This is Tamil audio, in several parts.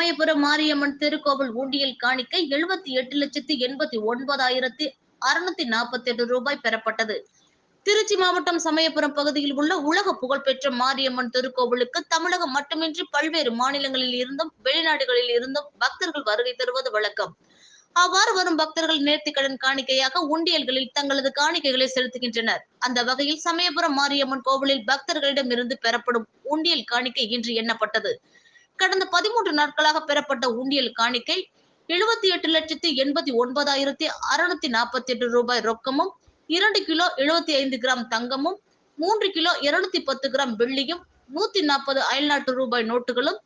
சமயபுரம் மாரியம்மன் திருக்கோவில் ஊண்டியல் காணிக்கை எழுபத்தி எட்டு லட்சத்தி எண்பத்தி ஒன்பதாயிரத்தி அறுநூத்தி நாற்பத்தி எட்டு ரூபாய் பெறப்பட்டது. திருச்சி மாவட்டம் சமயபுரம் பகுதியில் உள்ள உலக புகழ்பெற்ற மாரியம்மன் திருக்கோவிலுக்கு தமிழகம் மட்டுமின்றி பல்வேறு மாநிலங்களில் இருந்தும் வெளிநாடுகளில் இருந்தும் பக்தர்கள் வருகை தருவது வழக்கம். அவ்வாறு வரும் பக்தர்கள் நேர்த்திக்கடன் காணிக்கையாக உண்டியல்களில் தங்களது காணிக்கைகளை செலுத்துகின்றனர். அந்த வகையில் சமயபுரம் மாரியம்மன் கோவிலில் பக்தர்களிடம் இருந்து பெறப்படும் உண்டியல் காணிக்கை இன்று எண்ணப்பட்டது. கடந்த பதிமூன்று நாட்களாக பெறப்பட்ட உண்டியல் காணிக்கை எழுபத்தி எட்டு லட்சத்தி எண்பத்தி ஒன்பதாயிரத்தி அறுநூத்தி நாற்பத்தி எட்டு ரூபாய் ரொக்கமும் இரண்டு கிலோ எழுபத்தி ஐந்து கிராம் தங்கமும் மூன்று கிலோ இருநூத்தி பத்து கிராம் வெள்ளியும் நூத்தி நாற்பது அயல்நாட்டு ரூபாய் நோட்டுகளும்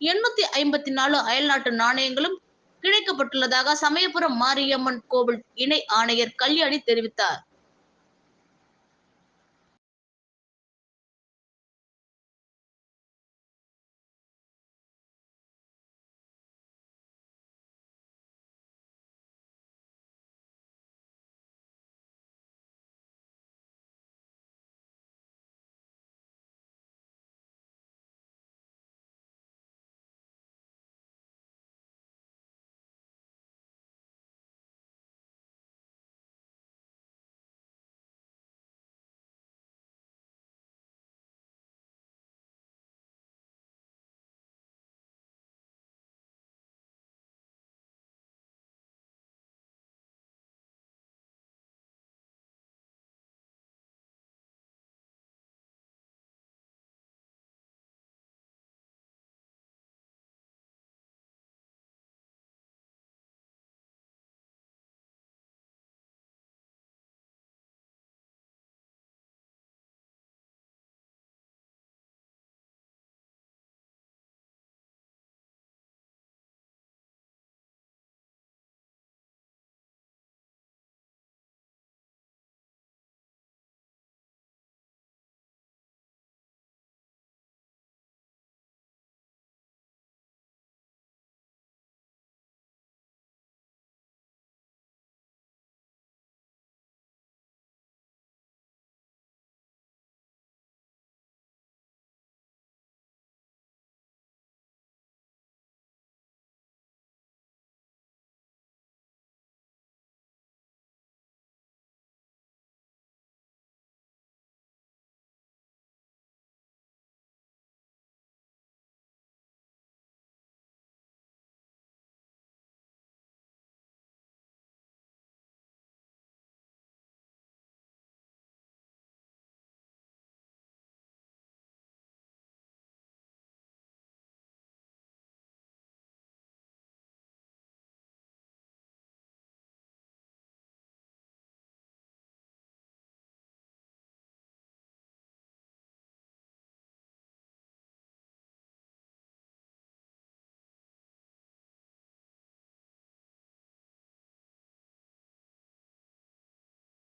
எண்ணூத்தி ஐம்பத்தி நாலு அயல்நாட்டு நாணயங்களும் கிடைக்கப்பட்டுள்ளதாக சமயபுரம் மாரியம்மன் கோவில் இணை ஆணையர் கல்யாணி தெரிவித்தார்.